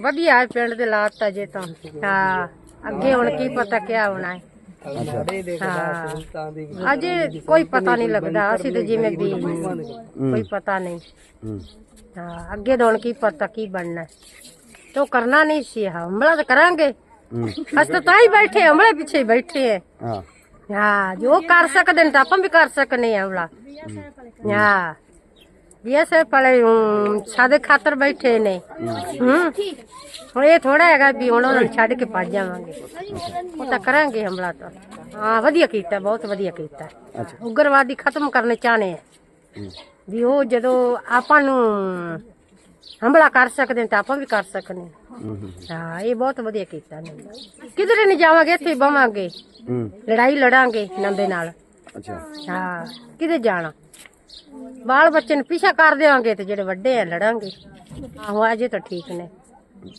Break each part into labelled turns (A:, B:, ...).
A: ਵਧੀਆ ਹੈ ਪਿੰਡ ਦੇ ਲਾਤ ਤਾਂ ਜੇ ਤਾਂ। ਹਾਂ ਅੱਗੇ ਹੁਣ ਕੀ ਪਤਾ ਕਿਆ ਹੋਣਾ ਹੈ। ਹਾਂ ਅਜੇ ਕੋਈ ਪਤਾ ਨਹੀਂ ਲੱਗਦਾ ਅਸੀਂ ਤਾਂ ਜਿਵੇਂ ਵੀ ਕੋਈ ਪਤਾ ਨਹੀਂ।
B: ਹੂੰ
A: ਹਾਂ ਅੱਗੇ ਤਾਂ ਹੁਣ ਕੀ ਪਤਾ ਕੀ ਬਣਨਾ ਹੈ। ਤੋ ਕਰਨਾ ਨਹੀਂ ਸੀ ਹਮਲਾ ਤਾਂ ਕਰਾਂਗੇ।
B: ਹੂੰ
A: ਅਸੀਂ ਤਾਂ ਤਾਂ ਹੀ ਬੈਠੇ ਹਮਲੇ ਪਿੱਛੇ ਹੀ ਬੈਠੇ ਹੈ।
B: ਹਾਂ।
A: ਹਾਂ ਜੋ ਕਰ ਸਕਦੇ ਨੇ ਵੀ ਐਸੇ ਪਲੇ ਸਾਡੇ ਖਾਤਰ ਬੈਠੇ ਨੇ ਹੂੰ ਹੁਣ ਇਹ ਥੋੜਾ ਹੈਗਾ ਵੀ ਹੁਣ ਉਹਨਾਂ ਨੂੰ ਛੱਡ ਕੇ ਭੱਜ ਜਾਵਾਂਗੇ ਉਹ ਤਾਂ ਕਰਾਂਗੇ ਹਮਲਾ ਤਾਂ ਹਾਂ ਵਧੀਆ ਕੀਤਾ ਬਹੁਤ ਵਧੀਆ ਕੀਤਾ ਉਗਰਵਾਦੀ ਖਤਮ ਕਰਨੇ ਚਾਹਣੇ ਆ ਵੀ ਉਹ ਜਦੋਂ ਆਪਾਂ ਨੂੰ ਹਮਲਾ ਕਰ ਸਕਦੇ ਤਾਂ ਆਪਾਂ ਵੀ ਕਰ ਸਕਨੇ ਹਾਂ। ਇਹ ਬਹੁਤ ਵਧੀਆ ਕੀਤਾ ਨੇ ਕਿਧਰੇ ਨਹੀਂ ਜਾਵਾਂਗੇ ਇੱਥੇ ਬਵਾਂਗੇ ਲੜਾਈ ਲੜਾਂਗੇ ਨੰਦੇ ਨਾਲ
B: ਅੱਛਾ
A: ਹਾਂ ਕਿਤੇ ਜਾਣਾ ਬਾਲ ਬੱਚੇ ਨੂੰ ਪਿੱਛਾ ਕਰ ਦੇਵਾਂਗੇ ਤੇ ਜਿਹੜੇ ਵੱਡੇ ਆ ਲੜਾਂਗੇ। ਆਹੋ ਅਜੇ ਤਾਂ ਠੀਕ ਨੇ।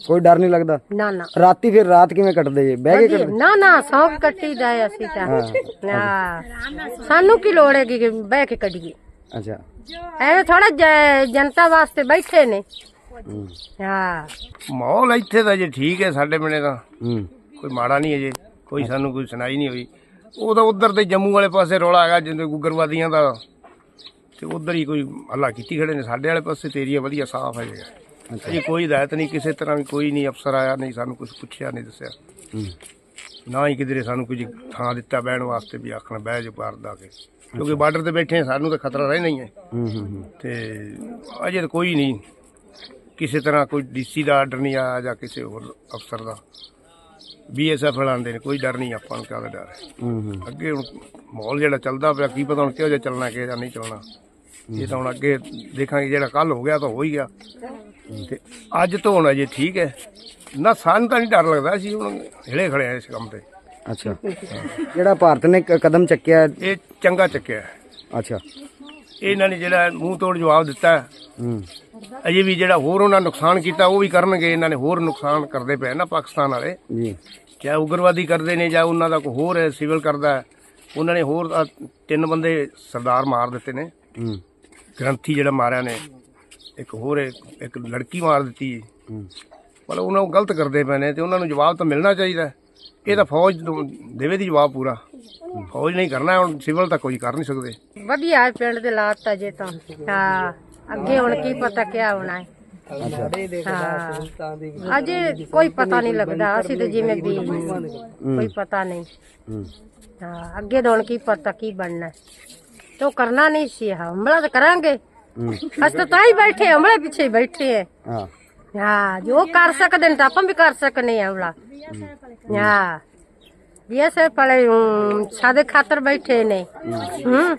B: ਕੋਈ ਡਰ ਨਹੀਂ ਲੱਗਦਾ?
A: ਨਾ ਨਾ।
B: ਰਾਤੀ ਫਿਰ ਰਾਤ ਕਿਵੇਂ ਕੱਟਦੇ ਜੇ? ਬਹਿ ਕੇ
A: ਵਧੀਆ। ਨਾ ਨਾ ਸੌਂਕ ਕੱਟੀ ਦਾ ਹੈ ਅਸੀਂ ਤਾਂ। ਹਾਂ। ਸਾਨੂੰ ਕੀ ਲੋੜ ਹੈਗੀ ਕਿ ਬਹਿ ਕੇ ਕੱਢੀਏ?
B: ਅੱਛਾ।
A: ਐਵੇਂ ਥੋੜਾ ਜਨਤਾ ਵਾਸਤੇ ਬੈਠੇ ਨੇ।
B: ਹੂੰ।
A: ਹਾਂ।
C: ਮਾਹੌਲ ਇੱਥੇ ਦਾ ਜੇ ਠੀਕ ਹੈ ਸਾਡੇ ਬਣੇ ਦਾ
B: ਹੂੰ।
C: ਕੋਈ ਮਾੜਾ ਨਹੀਂ ਅਜੇ ਕੋਈ ਸਾਨੂੰ ਕੋਈ ਸੁਣਾਈ ਨਹੀਂ ਹੋਈ। ਉਹ ਤਾਂ ਉਧਰ ਤੇ ਜੰਮੂ ਵਾਲੇ ਪਾਸੇ ਰੌਲਾ ਹੈਗਾ ਜਿੰਦੇ ਗੁਗਰਵਾਦੀਆਂ ਦਾ। ਤੇ ਉਧਰ ਹੀ ਕੋਈ ਹੱਲਾ ਕੀਤੀ ਖੜੇ ਨੇ। ਸਾਡੇ ਵਾਲੇ ਪਾਸੇ ਤੇ ਏਰੀਆ ਵਧੀਆ ਸਾਫ਼ ਹੈ ਜੀ ਅਜੇ ਕੋਈ ਹਦਾਇਤ ਨਹੀਂ ਕਿਸੇ ਤਰ੍ਹਾਂ ਵੀ ਕੋਈ ਨਹੀਂ ਅਫਸਰ ਆਇਆ ਨਹੀਂ ਸਾਨੂੰ ਕੁਝ ਪੁੱਛਿਆ ਨਹੀਂ ਦੱਸਿਆ। ਨਾ ਹੀ ਕਿਧਰੇ ਸਾਨੂੰ ਕੁਝ ਥਾਂ ਦਿੱਤਾ ਬਹਿਣ ਵਾਸਤੇ ਵੀ ਆਖਣਾ ਬਹਿ ਜਾ ਪਾਰ ਦਾ ਕੇ। ਕਿਉਂਕਿ ਬਾਰਡਰ ਤੇ ਬੈਠੇ ਸਾਨੂੰ ਤਾਂ ਖਤਰਾ ਰਹਿਣਾ ਹੀ ਹੈ। ਤੇ ਅਜੇ ਕੋਈ ਨਹੀਂ। ਕਿਸੇ ਤਰ੍ਹਾਂ ਕੋਈ ਡੀਸੀ ਦਾ ਆਰਡਰ ਨਹੀਂ ਆਇਆ ਜਾਂ ਕਿਸੇ ਹੋਰ ਅਫਸਰ ਦਾ। ਬੀਐਸਐਫ ਵਾਲਾਂਦੇ ਨੇ ਕੋਈ ਡਰ ਨਹੀਂ ਆਪਾਂ ਨੂੰ ਕਾਹਦਾ ਡਰ ਹੈ। ਅੱਗੇ ਹੁਣ ਮਾਹੌਲ ਜਿਹੜਾ ਚੱਲਦਾ ਪਿਆ ਕੀ ਪਤਾ ਹੁਣ ਕਿਹੋ ਜਿਹਾ ਚੱਲਣਾ ਕਿਹੋ ਜਿਹਾ ਨਹੀਂ ਚੱਲਣਾ। ਇਹ ਤਾਂ ਹੁਣ ਅੱਗੇ ਦੇਖਾਂਗੇ ਜਿਹੜਾ ਕੱਲ ਹੋ ਗਿਆ ਤਾਂ ਹੋ ਹੀ ਗਿਆ। ਤੇ ਅੱਜ ਤੋਂ ਹੁਣ ਅਜੇ ਠੀਕ ਹੈ। ਨਾ ਸਾਨੂੰ ਤਾਂ ਨਹੀਂ ਡਰ ਲੱਗਦਾ ਸੀ ਹੁਣ ਹਿਲੇ ਖੜੇ ਆ ਇਸ ਕੰਮ ਤੇ।
B: ਅੱਛਾ। ਜਿਹੜਾ ਭਾਰਤ ਨੇ ਕ- ਕਦਮ ਚੱਕਿਆ
C: ਇਹ ਚੰਗਾ ਚੱਕਿਆ ਹੈ।
B: ਅੱਛਾ।
C: ਇਹਨਾਂ ਨੇ ਜਿਹੜਾ ਮੂੰਹ ਤੋੜ ਜਵਾਬ ਦਿੱਤਾ ਹੈ,
B: ਹੂੰ।
C: ਅਜੇ ਵੀ ਜਿਹੜਾ ਹੋਰ ਉਹਨਾਂ ਨੁਕਸਾਨ ਕੀਤਾ ਉਹ ਵੀ ਕਰਨਗੇ। ਇਹਨਾਂ ਨੇ ਹੋਰ ਨੁਕਸਾਨ ਕਰਦੇ ਪਏ ਨਾ ਪਾਕਿਸਤਾਨ ਵਾਲੇ।
B: ਜੀ।
C: ਚਾਹੇ ਉਗਰਵਾਦੀ ਕਰਦੇ ਨੇ ਜਾਂ ਉਹਨਾਂ ਦਾ ਕੋਈ ਹੋਰ ਹੈ ਸਿਵਲ ਕਰਦਾ ਹੈ। ਉਹਨਾਂ ਨੇ ਹੋਰ ਤਿੰਨ ਬੰਦੇ ਸਰਦਾਰ ਮਾਰ ਦਿੱਤੇ ਨੇ।
B: ਹੂੰ।
C: ਗ੍ਰੰਥੀ ਜਿਹੜਾ ਮਾਰਿਆ ਨੇ ਇੱਕ ਹੋਰ ਹੈ, ਇੱਕ ਲੜਕੀ ਮਾਰ ਦਿੱਤੀ।
B: ਹੂੰ।
C: ਪਰ ਉਹਨਾਂ ਨੂੰ ਗਲਤ ਕਰਦੇ ਪਏ ਨੇ ਤੇ ਉਹਨਾਂ ਨੂੰ ਜਵਾਬ ਤਾਂ ਮਿਲਣਾ ਚਾਹੀਦਾ ਹੈ। ਇਹ ਤਾਂ ਫੌਜ ਨੂੰ ਦੇਵੇ ਦੀ ਜਵਾਬ ਪੂਰਾ। ਫੌਜ ਨਹੀਂ ਕਰਨਾ ਹੁਣ ਸਿਵਲ ਤਾਂ ਕੋਈ ਕਰ ਨਹੀਂ ਸਕਦੇ।
A: ਵਧੀਆ ਹੈ ਪਿੰਡ ਦੇ ਲਾਤ ਤਾਂ ਜੇ ਤਾਂ। ਹਾਂ ਅੱਗੇ ਹੁਣ ਕੀ ਪਤਾ ਕਿਆ ਹੋਣਾ ਹੈ। ਹਾਂ ਅਜੇ ਕੋਈ ਪਤਾ ਨਹੀਂ ਲੱਗਦਾ ਅਸੀਂ ਤਾਂ ਜਿਵੇਂ ਵੀ ਕੋਈ ਪਤਾ ਨਹੀਂ।
B: ਹੂੰ।
A: ਹਾਂ ਅੱਗੇ ਤਾਂ ਹੁਣ ਕੀ ਪਤਾ ਕੀ ਬਣਨਾ ਹੈ। ਤੋ ਕਰਨਾ ਨਹੀਂ ਸੀ ਹਮਲਾ ਤਾਂ ਕਰਾਂਗੇ।
B: ਹੂੰ।
A: ਅਸੀਂ ਤਾਂ ਤਾਂ ਹੀ ਬੈਠੇ ਹਮਲੇ ਪਿੱਛੇ ਹੀ ਬੈਠੇ ਹੈ।
B: ਹਾਂ।
A: ਹਾਂ ਜੋ ਕਰ ਸਕਦੇ ਨੇ ਤਾਂ ਆਪਾਂ ਵੀ ਕਰ ਸਕਨੇ ਆ ਹਮਲਾ। ਹਾਂ। ਵੀ ਐਸੇ ਪਲੇ ਸਾਡੇ ਖਾਤਰ ਬੈਠੇ ਨੇ। ਹੂੰ।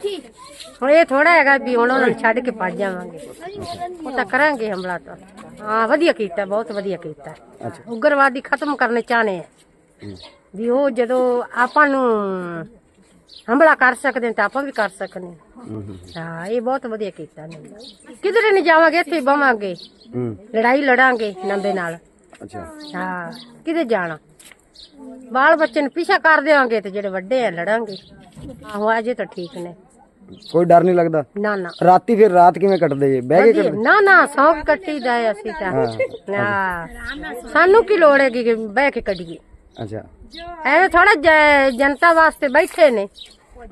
A: ਹੁਣ ਇਹ ਥੋੜਾ ਹੈਗਾ ਵੀ ਉਹਨਾਂ ਨੂੰ ਛੱਡ ਕੇ ਭੱਜ ਜਾਵਾਂਗੇ। ਉਹ ਤਾਂ ਕਰਾਂਗੇ ਹਮਲਾ ਤਾਂ। ਹਾਂ ਵਧੀਆ ਕੀਤਾ ਬਹੁਤ ਵਧੀਆ ਕੀਤਾ। ਉਗਰਵਾਦੀ ਖਤਮ ਕਰਨੇ ਚਾਹਣੇ ਆ।
B: ਹੂੰ।
A: ਵੀ ਉਹ ਜਦੋਂ ਆਪਾਂ ਨੂੰ ਹਮਲਾ ਕਰ ਸਕਦੇ ਨੇ ਤਾਂ ਆਪਾਂ ਵੀ ਕਰ ਸਕਨੇ ਹਾਂ। ਇਹ ਬਹੁਤ ਵਧੀਆ ਕੀਤਾ ਨੇ। ਕਿਧਰੇ ਨਹੀਂ ਜਾਵਾਂਗੇ ਇੱਥੇ ਬਵਾਂਗੇ ਲੜਾਈ ਲੜਾਂਗੇ ਨੰਦੇ ਨਾਲ।
B: ਅੱਛਾ।
A: ਹਾਂ ਕਿਤੇ ਜਾਣਾ? ਬਾਲ ਬੱਚੇ ਨੂੰ ਪਿੱਛਾ ਕਰ ਦੇਵਾਂਗੇ ਤੇ ਜਿਹੜੇ ਵੱਡੇ ਆ ਲੜਾਂਗੇ। ਆਹੋ ਅਜੇ ਤਾਂ ਠੀਕ ਨੇ।
B: ਕੋਈ ਡਰ ਨਹੀਂ ਲੱਗਦਾ?
A: ਨਾ ਨਾ।
B: ਰਾਤੀ ਫਿਰ ਰਾਤ ਕਿਵੇਂ ਕੱਟਦੇ ਜੇ? ਬਹਿ ਕੇ
A: ਵਧੀਆ। ਨਾ ਨਾ ਸੌਂਕ ਕੱਟੀ ਦਾ ਹੈ ਅਸੀਂ ਤਾਂ। ਹਾਂ। ਸਾਨੂੰ ਕੀ ਲੋੜ ਹੈਗੀ ਕਿ ਬਹਿ ਕੇ ਕੱਢੀਏ?
B: ਅੱਛਾ।
A: ਐਵੇਂ ਥੋੜਾ ਜਨਤਾ ਵਾਸਤੇ ਬੈਠੇ ਨੇ।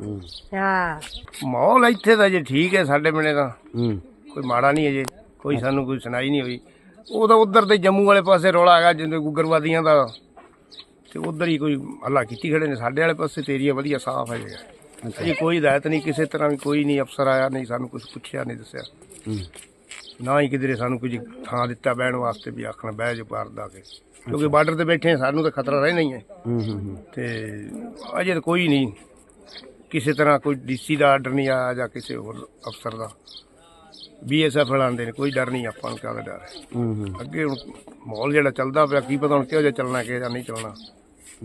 B: ਹੂੰ।
A: ਹਾਂ।
C: ਮਾਹੌਲ ਇੱਥੇ ਦਾ ਜੇ ਠੀਕ ਹੈ ਸਾਡੇ ਦਾ
B: ਹੂੰ।
C: ਕੋਈ ਮਾੜਾ ਨਹੀਂ ਅਜੇ ਕੋਈ ਸਾਨੂੰ ਕੋਈ ਸੁਣਾਈ ਨਹੀਂ ਹੋਈ। ਉਹ ਤਾਂ ਉਧਰ ਤੇ ਜੰਮੂ ਵਾਲੇ ਪਾਸੇ ਰੌਲਾ ਹੈਗਾ ਜਿੰਦੇ ਗੁਗਰਵਾਦੀਆਂ ਦਾ। ਤੇ ਉਧਰ ਹੀ ਕੋਈ ਹੱਲਾ ਕੀਤੀ ਖੜੇ ਨੇ ਸਾਡੇ ਵਾਲੇ ਪਾਸੇ ਤੇ ਏਰੀਆ ਵਧੀਆ ਸਾਫ਼ ਹੈ ਜੀ। ਅਜੇ ਕੋਈ ਹਦਾਇਤ ਨਹੀਂ ਕਿਸੇ ਤਰ੍ਹਾਂ ਵੀ ਕੋਈ ਨਹੀਂ ਅਫਸਰ ਆਇਆ ਨਹੀਂ ਸਾਨੂੰ ਕੁਝ ਪੁੱਛਿਆ ਨਹੀਂ ਦੱਸਿਆ।
B: ਹੂੰ।
C: ਨਾ ਹੀ ਕਿਧਰੇ ਸਾਨੂੰ ਕੁਝ ਥਾਂ ਦਿੱਤਾ ਬਹਿਣ ਵਾਸਤੇ ਵੀ ਆਖਣਾ ਬਹਿ ਜਾ ਪਾਰ ਦਾ ਕੇ। ਕਿਉਂਕਿ ਬਾਰਡਰ ਤੇ ਬੈਠੇ ਹਾਂ, ਸਾਨੂੰ ਤਾਂ ਖਤਰਾ ਰਹਿਣਾ ਹੀ ਹੈ।
B: ਹੂੰ ਹੂੰ ਹੂੰ,
C: ਤੇ ਅਜੇ ਤਾਂ ਕੋਈ ਨਹੀਂ। ਕਿਸੇ ਤਰ੍ਹਾਂ ਕੋਈ ਡੀਸੀ ਦਾ ਆਰਡਰ ਨਹੀਂ ਆਇਆ ਜਾਂ ਕਿਸੇ ਹੋਰ ਅਫਸਰ ਦਾ। ਬੀਐਸਐਫ ਵਾਲਾਂਦੇ ਨੇ ਕੋਈ ਡਰ ਨਹੀਂ ਆਪਾਂ ਨੂੰ ਕਾਹਦਾ ਡਰ ਹੈ।
B: ਹੂੰ ਹੂੰ।
C: ਅੱਗੇ ਹੁਣ ਮਾਹੌਲ ਜਿਹੜਾ ਚੱਲਦਾ ਪਿਆ ਕੀ ਪਤਾ ਹੁਣ ਕਿਹੋ ਜਿਹਾ ਚੱਲਣਾ ਕਿਹੋ ਜਿਹਾ ਨਹੀਂ ਚੱਲਣਾ।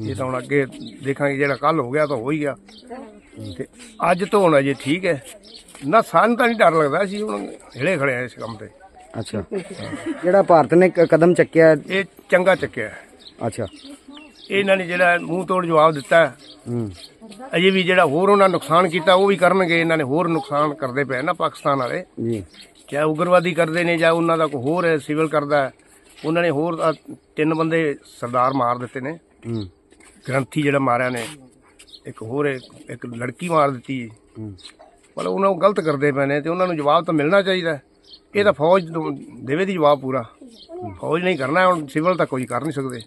C: ਇਹ ਤਾਂ ਹੁਣ ਅੱਗੇ ਦੇਖਾਂਗੇ ਜਿਹੜਾ ਕੱਲ ਹੋ ਗਿਆ ਤਾਂ ਹੋ ਹੀ ਗਿਆ। ਤੇ ਅੱਜ ਤੋਂ ਹੁਣ ਅਜੇ ਠੀਕ ਹੈ। ਨਾ ਸਾਨੂੰ ਤਾਂ ਨਹੀਂ ਡਰ ਲੱਗਦਾ ਸੀ ਹੁਣ ਹਿਲੇ ਖੜੇ ਆ ਇਸ ਕੰਮ ਤੇ।
B: ਅੱਛਾ। ਜਿਹੜਾ ਭਾਰਤ ਨੇ ਕਦਮ ਚੱਕਿਆ।
C: ਇਹ ਚੰਗਾ ਚੱਕਿਆ।
B: ਅੱਛਾ।
C: ਇਹਨਾਂ ਨੇ ਜਿਹੜਾ ਮੂੰਹ ਤੋੜ ਜਵਾਬ ਦਿੱਤਾ। ਹੂੰ। ਅਜੇ ਵੀ ਜਿਹੜਾ ਹੋਰ ਉਹਨਾਂ ਨੁਕਸਾਨ ਕੀਤਾ ਉਹ ਵੀ ਕਰਨਗੇ। ਇਹਨਾਂ ਨੇ ਹੋਰ ਨੁਕਸਾਨ ਕਰਦੇ ਪਏ ਨਾ ਪਾਕਿਸਤਾਨ ਵਾਲੇ।
B: ਜੀ।
C: ਚਾਹੇ ਉਗਰਵਾਦੀ ਕਰਦੇ ਨੇ ਜਾਂ ਉਹਨਾਂ ਦਾ ਕੋਈ ਹੋਰ ਸਿਵਲ ਕਰਦਾ ਉਹਨਾਂ ਨੇ ਹੋਰ ਤਿੰਨ ਬੰਦੇ ਸਰਦਾਰ ਮਾਰ ਦਿੱਤੇ ਨੇ।
B: ਹੂੰ।
C: ਗ੍ਰੰਥੀ ਜਿਹੜਾ ਮਾਰਿਆ ਨੇ ਇੱਕ ਹੋਰ ਇੱਕ ਲੜਕੀ ਮਾਰ ਦਿੱਤੀ।
B: ਹੂੰ।
C: ਮਤਲਬ ਉਹਨਾਂ ਨੂੰ ਗਲਤ ਕਰਦੇ ਪਏ ਨੇ ਤੇ ਉਹਨਾਂ ਨੂੰ ਜਵਾਬ ਤਾਂ ਮਿਲਣਾ ਚਾਹੀਦਾ ਇਹ ਤਾਂ ਫੌਜ ਦੇਵੇ ਦੀ ਜਵਾਬ ਪੂਰਾ। ਫੌਜ ਨਹੀਂ ਕਰਨਾ ਹੁਣ ਸਿਵਲ ਤਾਂ ਕੋਈ ਕਰ ਨਹੀਂ ਸਕਦੇ।